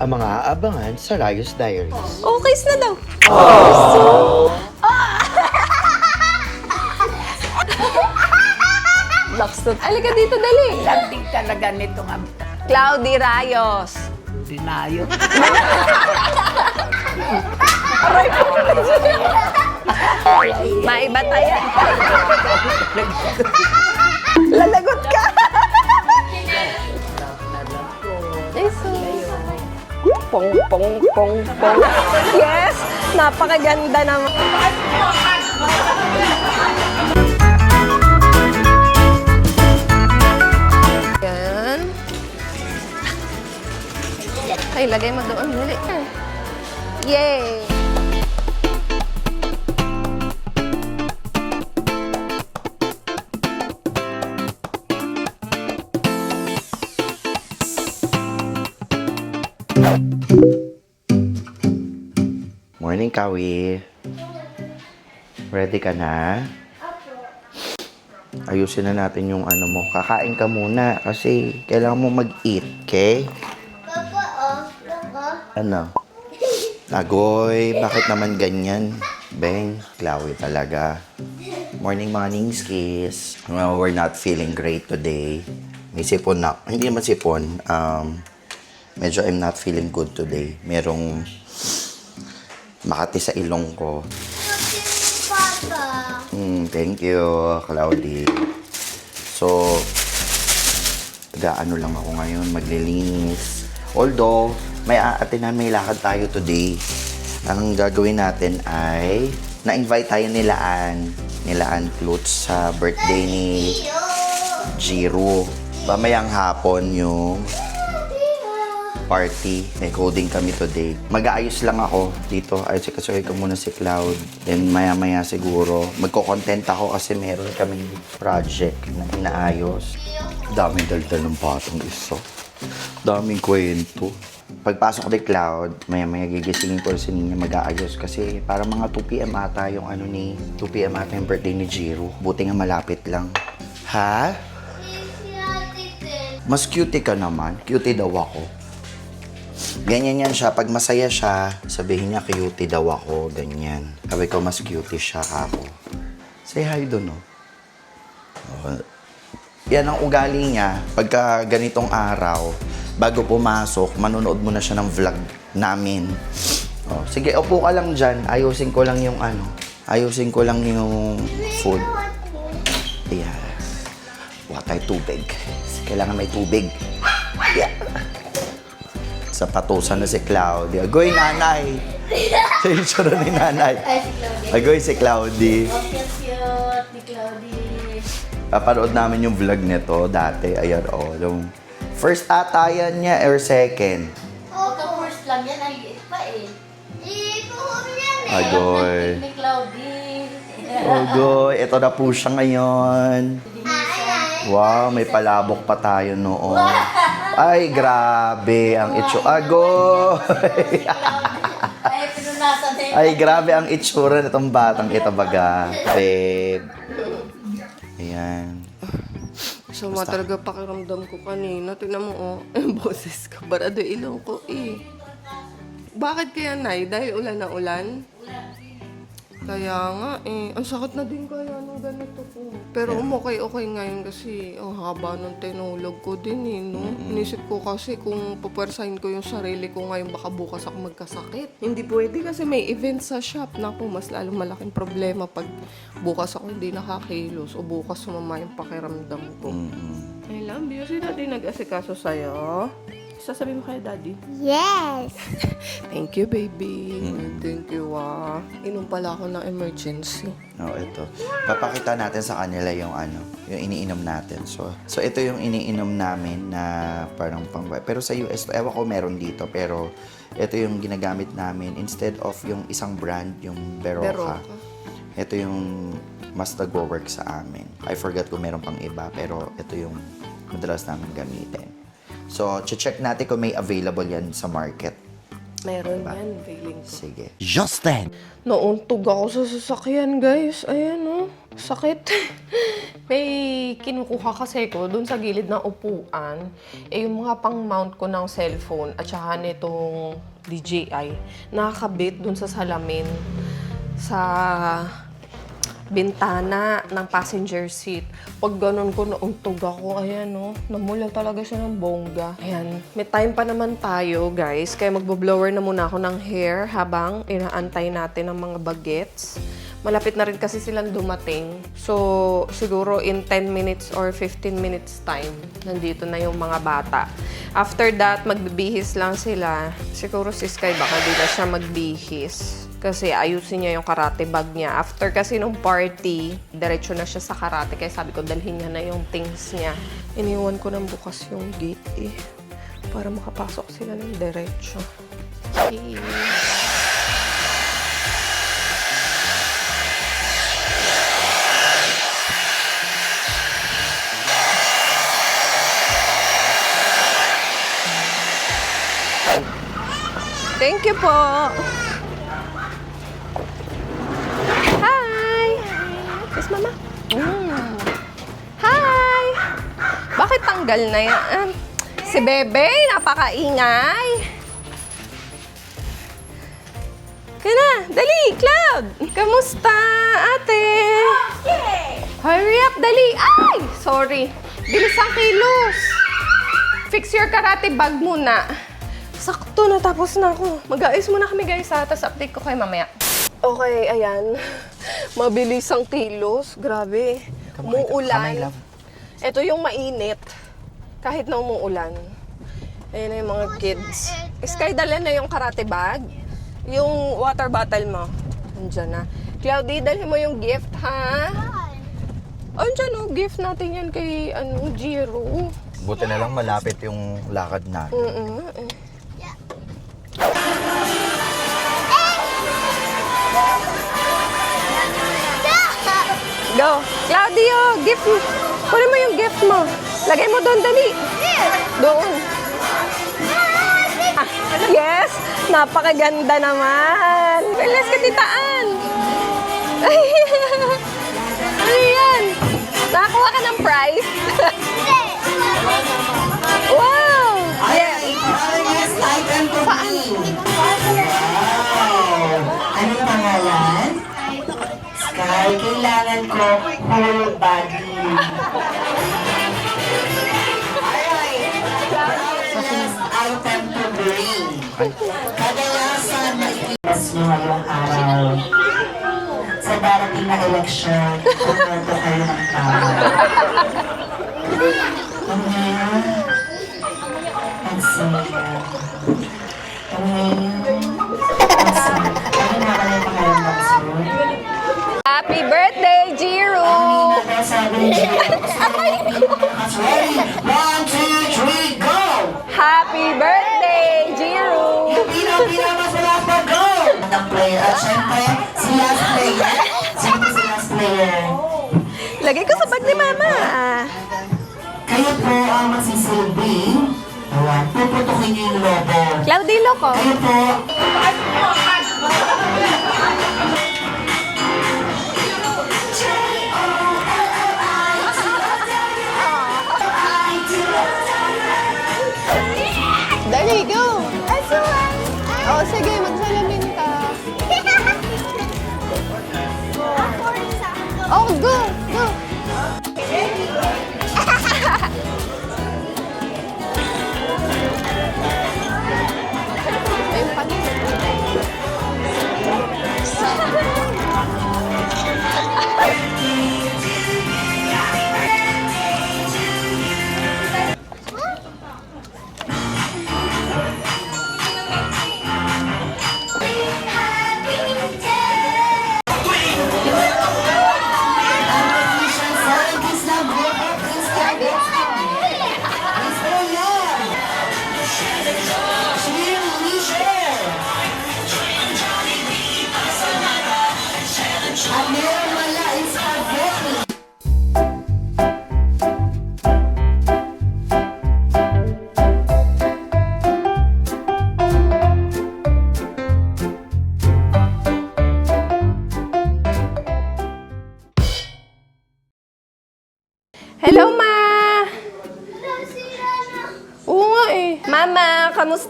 ang mga aabangan sa Rios Diaries. Okay na daw. Lakstot. Alika dito, dali. Landing talaga nito nga Cloudy Rayos. dinayo. Maiba tayo. Pong, pong, pong, pong. Yes! Napakaganda naman. Yan. Ay, lagay mo doon. Dali. Yay! Kawi. Ready ka na? Ayusin na natin yung ano mo. Kakain ka muna kasi kailangan mo mag-eat, okay? Ano? Agoy, bakit naman ganyan? Beng, Chloe talaga. Morning, morning, skis. Well, we're not feeling great today. May sipon na. Hindi naman sipon. Um, medyo I'm not feeling good today. Merong makati sa ilong ko. Mm, thank you, Cloudy. So, taga-ano lang ako ngayon, maglilinis. Although, may aatin na may lakad tayo today. Ang gagawin natin ay, na-invite tayo nila Ann, nila Ann Klutz sa birthday ni Jiro. Mamayang hapon yung party. May coding kami today. Mag-aayos lang ako dito. Ayos kasi ko muna si Cloud. Then maya-maya siguro, magko-content ako kasi meron kaming project na inaayos. Daming daldal ng batang isa. Daming kwento. Pagpasok ni Cloud, maya-maya gigisingin ko si Nina mag-aayos kasi para mga 2pm ata yung ano ni 2pm ata yung birthday ni Jiro. Buti nga malapit lang. Ha? Mas cutie ka naman. Cutie daw ako. Ganyan yan siya. Pag masaya siya, sabihin niya, cutie daw ako. Ganyan. Sabi ko, mas cutie siya ako. Say hi doon, no? Oh. Yan ang ugali niya. Pagka ganitong araw, bago pumasok, manonood muna siya ng vlog namin. Oh, sige, upo ka lang dyan. Ayusin ko lang yung ano. Ayusin ko lang yung food. Kuha tayo tubig. Kailangan may tubig. Yeah. Sa patusan na si Cloudy. Agoy, nanay! Sa itsura ni nanay. Agoy si Cloudy. Cute ni Claudie. Papanood namin yung vlog nito dati. Ayan, oh. Yung first ata yan niya or second. Ito first lang yan, ang liit pa eh. Agoy. Ni Claudie. Agoy, ito na po siya ngayon. Wow, may palabok pa tayo noon. Ay, grabe ang itso. Agoy! Ay, grabe ang itsura nitong batang ito baga. Babe. Ayan. Sama talaga pakiramdam ko kanina. Tingnan mo, oh. Ang boses ko. Barado ilong ko, eh. Bakit kaya, Nay? Dahil ulan na ulan? Kaya nga, eh. Ang sakit na din kaya nung ganito ko. Pero umokay-okay ngayon kasi ang haba ng tinulog ko din, eh, no? Inisip ko kasi kung pupwersahin ko yung sarili ko ngayon, baka bukas ako magkasakit. Hindi pwede kasi may event sa shop. Naku, mas lalong malaking problema pag bukas ako hindi nakakilos o bukas sumama yung pakiramdam ko. I love you. Sino din nag-asikaso sa'yo? Sasabihin mo kay daddy. Yes. Thank you, baby. Thank you, ah. Inom pala ako ng emergency. Oh, ito. Papakita natin sa kanila yung ano, yung iniinom natin. So, so ito yung iniinom namin na parang pang Pero sa US, ewan ko meron dito, pero ito yung ginagamit namin instead of yung isang brand, yung Berocca. Berocca. Ito yung mas nagwo-work sa amin. I forgot kung meron pang iba, pero ito yung madalas namin gamitin. So, check natin kung may available yan sa market. Meron yan, feeling ko. Sige. Just then. Nauntog ako sa sasakyan, guys. Ayan, oh. Sakit. May kinukuha kasi ko dun sa gilid ng upuan. Eh, yung mga pang-mount ko ng cellphone at saka nitong DJI, nakakabit dun sa salamin sa bintana ng passenger seat. Pag ganun ko, nauntog ako. Ayan, no? Namula talaga siya ng bongga. Ayan. May time pa naman tayo, guys. Kaya magbo-blower na muna ako ng hair habang inaantay natin ang mga bagets. Malapit na rin kasi silang dumating. So, siguro in 10 minutes or 15 minutes time, nandito na yung mga bata. After that, magbibihis lang sila. Siguro si Sky baka di na siya magbihis. Kasi ayusin niya yung karate bag niya. After kasi nung party, diretso na siya sa karate. Kaya sabi ko, dalhin niya na yung things niya. Iniwan ko ng bukas yung gate eh. Para makapasok sila ng diretso. Okay. Thank you po. Hi! Yes, mama. Mm. Hi! Tanggal na yan? Si Bebe, napakaingay. Kaya na, dali, Cloud! Kamusta, ate? Hurry up, dali! Ay! Sorry. Bilis ang kilos. Fix your karate bag muna. Sakto, natapos na ako. Mag-aayos muna kami guys ha, tapos update ko kayo mamaya. Okay, ayan. Mabilis ang kilos. Grabe. Umuulan. Ito yung mainit. Kahit na umuulan. Ayan na yung mga kids. Sky, dala na yung karate bag. Yung water bottle mo. Andiyan na. Cloudy, dalhin mo yung gift, ha? Andiyan oh, gift natin yan kay ano, Jiro. Buti na lang malapit yung lakad natin. Mm-mm. Go. Claudio, gift mo. Kunin mo yung gift mo. Lagay mo doon, dali. Doon. Ah, yes. Napakaganda naman. Bilis ka, titaan. Ano yan? Nakakuha ka ng prize? wow! Yes. To me. Anong pangalan? Sky, kailangan ko whole body. Nyo ngayong araw. Sa darating na eleksyon, pumoto kayo ng tama. Amen. Ang saya. Ang. Ano na ka na yung pangalan ng sunod? Happy birthday, Jiro! Sabi ni Jay, player. At syempre, si last player. Sino si last player? Lagay ko sa bag ni Mama. Kayo po ang magsisilbing. Ayan, puputukin niyo yung lobo. Cloudy Loco. Kayo po, Dali, go! Oh, sige, magsalamin Oh, go!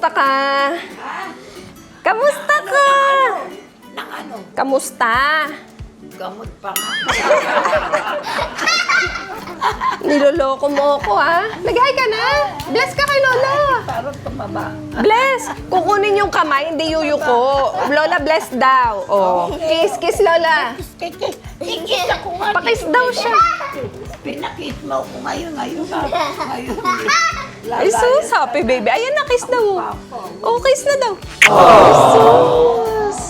Kamusta ka? Kamusta ka? Nang ano? Kamusta? Gamot pa nga. Niloloko mo ako, ha? Nag-hi ka na? Bless ka kay Lola. Parang tumaba. Bless! Kukunin yung kamay, hindi yuyuko. Lola, bless daw. Oh. Kiss, kiss, Lola. Kiki, kiki ako nga. Pakis daw siya. Pinakit mo ako ngayon, ngayon. Ngayon. Ay, sus, happy baby. Ayan na, kiss daw. Oh, kiss na daw. sus.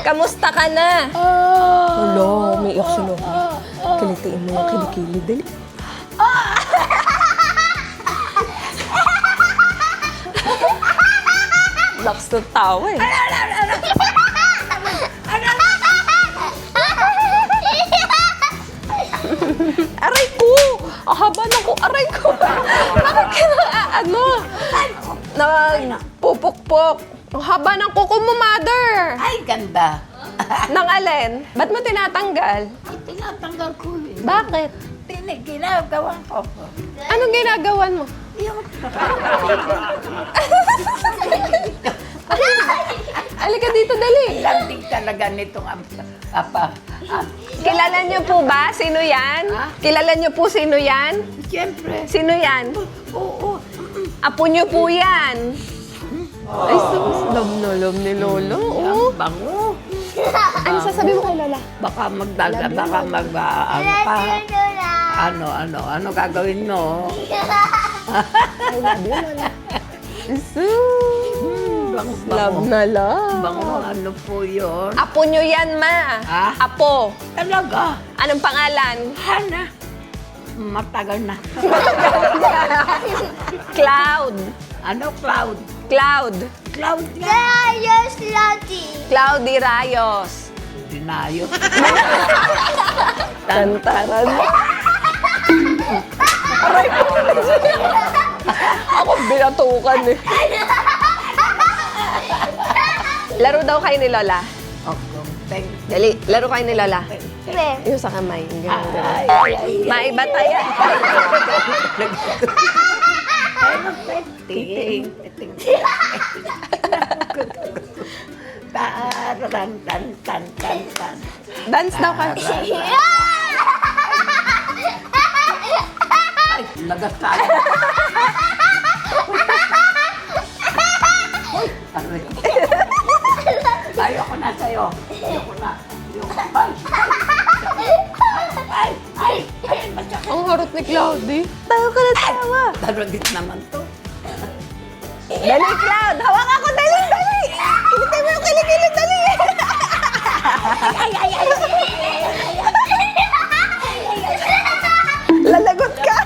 Kamusta ka na? Hello, may iyak si Lola. Kilitiin mo yung kilikili. Dali. Laks na tawa eh. Haba na ko, aray ko! Bakit ka na, ah, ano? Nagpupukpok. Ang haba ng kuko mo, mother! Ay, ganda. Nang alin? Ba't mo tinatanggal? Tinatanggal ko eh. Bakit? Tinig, ginagawa ko. Anong ginagawan mo? Yung Alika dito, dali. landing talaga nitong apa. apa. Kilala niyo po ba? Sino yan? Kilala niyo po sino yan? Siyempre. Sino yan? Oo. Apo niyo po yan. Ay, sus. Love na love ni Lolo. Oh. Ang bango. Ano sasabi mo kay Lola? Baka magdaga, baka mag... ano pa? Ano, ano, ano gagawin mo? Sus. Bango, Love bango. na love. Bango, ano po yun? Apo niyo yan, ma. Ha? Apo. Talaga? Anong pangalan? Hana. Matagal na. Cloud. Ano, Cloud? Cloud. Cloud nga. Cloudy Rayos. Dinayo. Tantaran. Aray ko. Ako binatukan eh. Laro daw kayo ni Lola. Okay. Dali, laro kayo ni Lola. Yung sa kamay. Yung ganun, ganun. Maiba tayo. Ting, ting. Taran, tan, tan, tan, tan. Dance daw kayo. Ay, nagasay. Daragit naman to. Dali, Cloud! Hawak ako! Dali, dali! Kilitay mo yung kilikili, dali! Lalagot ka!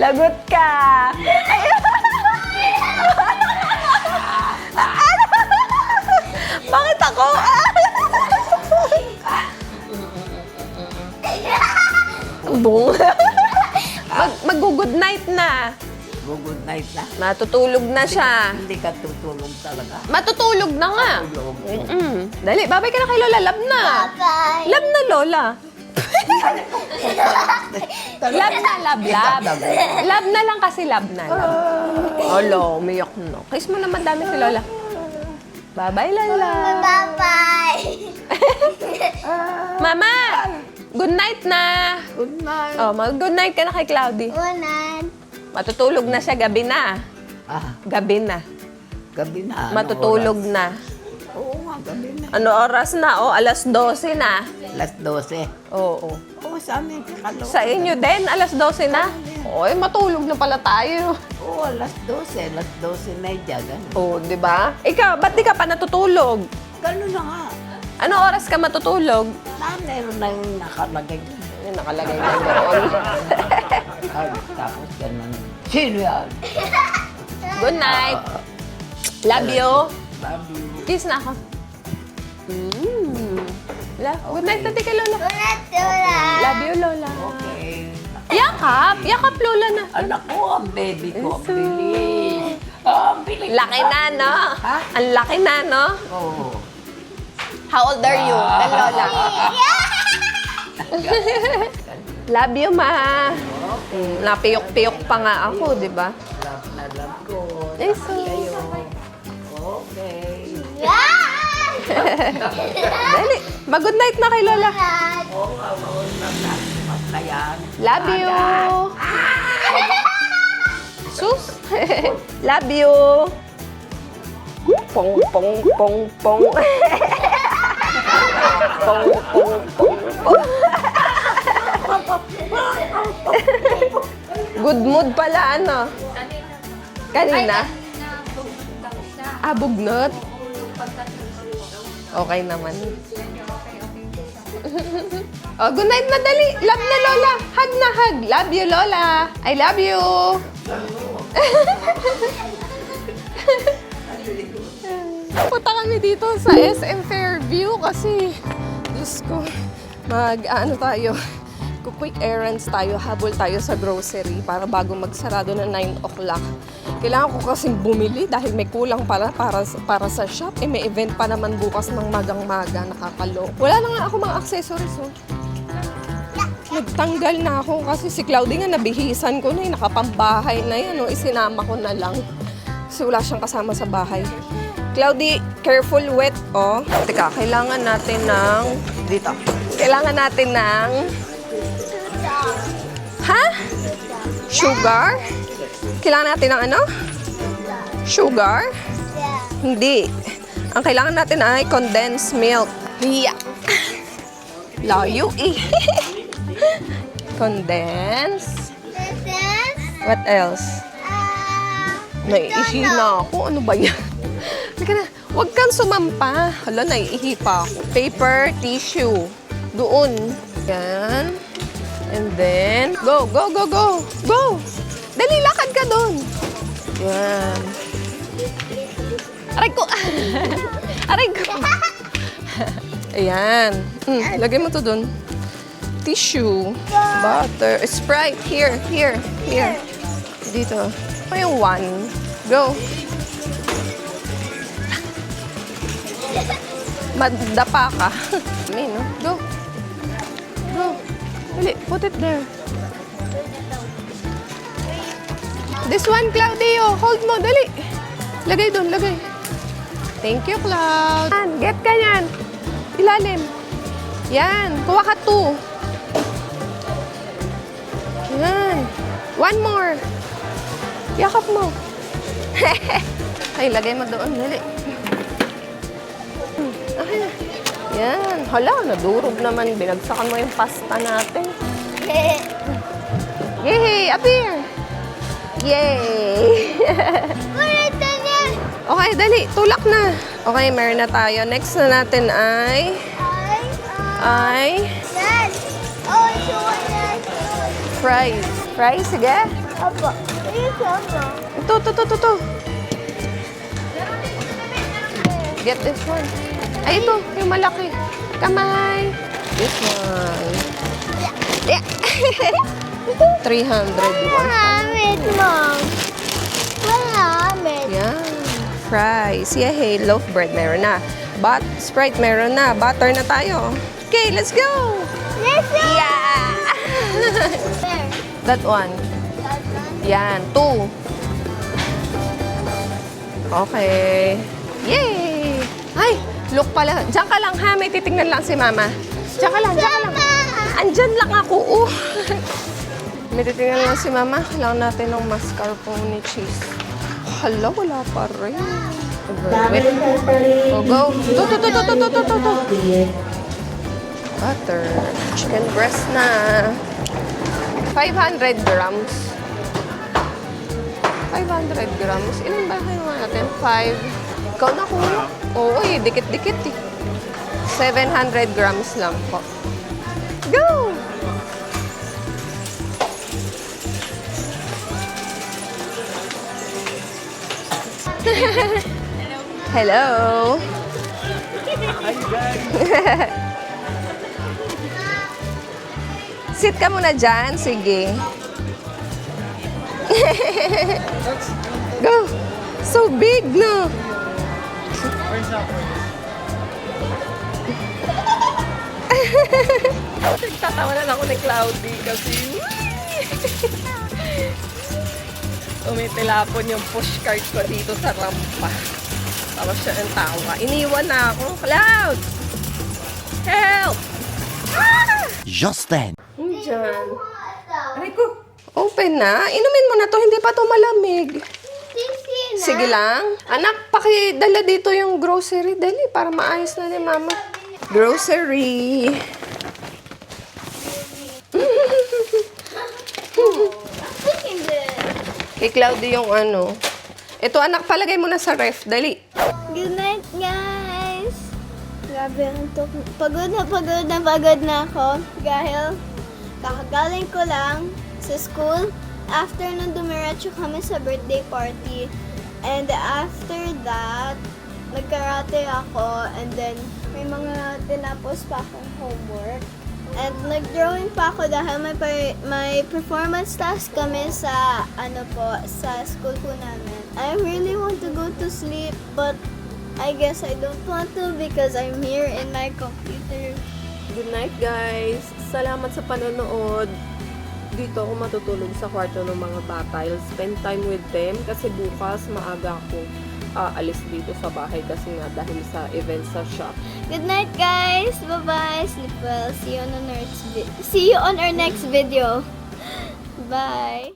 Lagot ka! Bakit ako? Bong. Mag mag-good night na. Good night na. Matutulog na siya. Hindi ka tutulog talaga. Matutulog na nga. Tulog. Mm. Dali, babay ka na kay Lola. Love na. Love na, Lola. love na, love, love. Love na lang kasi love na, love. Olo, umiyak na. Kiss mo naman dami si Lola. Bye-bye, Lola. Mama, good night na. Good night. Oh, mag-good night ka na kay Cloudy. Matutulog na siya, gabi na. Ah, Gabi na. gabi na. Anong Matutulog oras? na. Oo nga, gabi na. Ano oras na? Oh, alas 12 na. Alas 12. Oo. Oo, sa amin, kakalo. Sa inyo din, alas 12 na? Oy, matulog na pala tayo. Oo, alas 12. Alas 12 na dyan. Ganun. Oo, di ba? Ikaw, ba't di ka pa natutulog? Ganun na nga. Ano oras ka matutulog? Na, meron na yung nakalagay dyan. Ay, nakalagay na doon. Ay, tapos ganun. Sino yan? Good night. Love you. Love you. Kiss na ako. Mm. La- Good night, tati Lola. Love you, Lola. Okay. Yakap. Yakap, Lola na. Anak ko, ang baby ko, ang bilis. Ah, ang bilis. Laki na, no? Ha? Ang laki na, no? Oo. How old are you? Kay Lola. Love you, ma. Mm, Napiyok-piyok pa nga ako, di ba? Love na love ko. Ay, so... Okay. Dali, mag-good night na kay Lola. Basta yan. Love you. Sus. Love you. Pong, pong, pong, pong. Good mood pala, ano? Kanina? Ah, bugnot? Okay naman. oh, good night na dali. Love na Lola. Hug na hug. Love you, Lola. I love you. Punta kami dito sa SM Fairview kasi, Diyos ko, mag, ano tayo, quick errands tayo, habol tayo sa grocery para bago magsarado na 9 o'clock. Kailangan ko kasing bumili dahil may kulang para, para, para sa shop. Eh, may event pa naman bukas ng magang-maga, nakakalo. Wala na nga ako mga accessories, oh. Nagtanggal na ako kasi si Claudie nga nabihisan ko na eh, nakapambahay na yan, oh. isinama ko na lang. Kasi wala siyang kasama sa bahay. Cloudy, careful wet, oh. Teka, kailangan natin ng... Dito. Kailangan natin ng... Ha? Sugar? Kailangan natin ng ano? Sugar? Hindi. Ang kailangan natin ay condensed milk. Yeah. Layo eh. condensed. What else? Naiihi na ako. Ano ba yan? Halika na. Huwag kang sumampa. Hala, naiihi pa ako. Paper, tissue. Doon. Yan. And then, go, go, go, go. Go! Dali, lakad ka doon. Yan. Aray ko! Aray ko! Ayan. Mm, lagay mo to doon. Tissue. Butter. Sprite. Here, here, here. Dito. Ito yung one. Go. Madapa ka. May, no? Go. Go. Dali, put it there. This one, Claudio. Hold mo, dali. Lagay doon, lagay. Thank you, Cloud. Get ka yan. Ilalim. Yan. Kuha ka two. Yan. One more. Yakap mo. Ay, lagay mo doon. Dali. Yan. Hala, nadurog naman. Binagsakan mo yung pasta natin. Yay! Up here! Yay! okay, dali. Tulak na. Okay, meron na tayo. Next na natin ay... Ay... Fries. Fries, sige. Ito, ito, ito, ito, ito. Get this one. Ay, ito. Yung malaki. Kamay. This one. Yeah. 300 Yan. Fries. Yeah, hey, loaf bread meron na. But, Sprite meron na. Butter na tayo. Okay, let's go! Yeah! That one. Yan, two. Okay. Yay! Ay, look pala. Diyan ka lang ha, may titingnan lang si mama. Diyan ka lang, diyan ka lang. Andyan lang ako. Uh. may titingnan lang si mama. Kailangan natin ng mascarpone cheese. Hala, wala pa rin. Wait. Go, oh, go. Ito, ito, ito, ito, ito, ito, ito. Butter. Chicken breast na. 500 grams. 500 grams. Ilan ba kayo natin? 5. Ikaw na kuha. Oo, eh. Dikit-dikit eh. 700 grams lang po. Go! Hello. Sit ka muna dyan. Sige. Go. So big, no? Nagtatawa na ako ni Cloudy kasi... Umitilapon yung pushcart ko dito sa rampa. Tapos siya ang tawa. Iniwan na ako. Cloud! Help! Just then. Diyan. Aray ko. Open na. Inumin mo na to. Hindi pa to malamig. Sige lang. Anak, pakidala dito yung grocery. Dali, para maayos na ni mama. Grocery. Kay Cloudy yung ano. Ito anak, palagay mo na sa ref. Dali. Good night, guys! Grabe, antok. Pagod na pagod na pagod na ako. Dahil kakagaling ko lang sa school. After nun, dumiretso kami sa birthday party. And after that, nagkarate ako. And then, may mga tinapos pa akong homework. And nag-drawing pa ako dahil may, may performance task kami sa, ano po, sa school po namin. I really want to go to sleep, but I guess I don't want to because I'm here in my computer. Good night, guys. Salamat sa panonood. Dito ako matutulog sa kwarto ng mga bata. I'll spend time with them kasi bukas maaga ako aalis dito sa bahay kasi nga dahil sa event sa shop. Good night, guys. Bye-bye. Sleep well. See you on our next See you on our next video. Bye.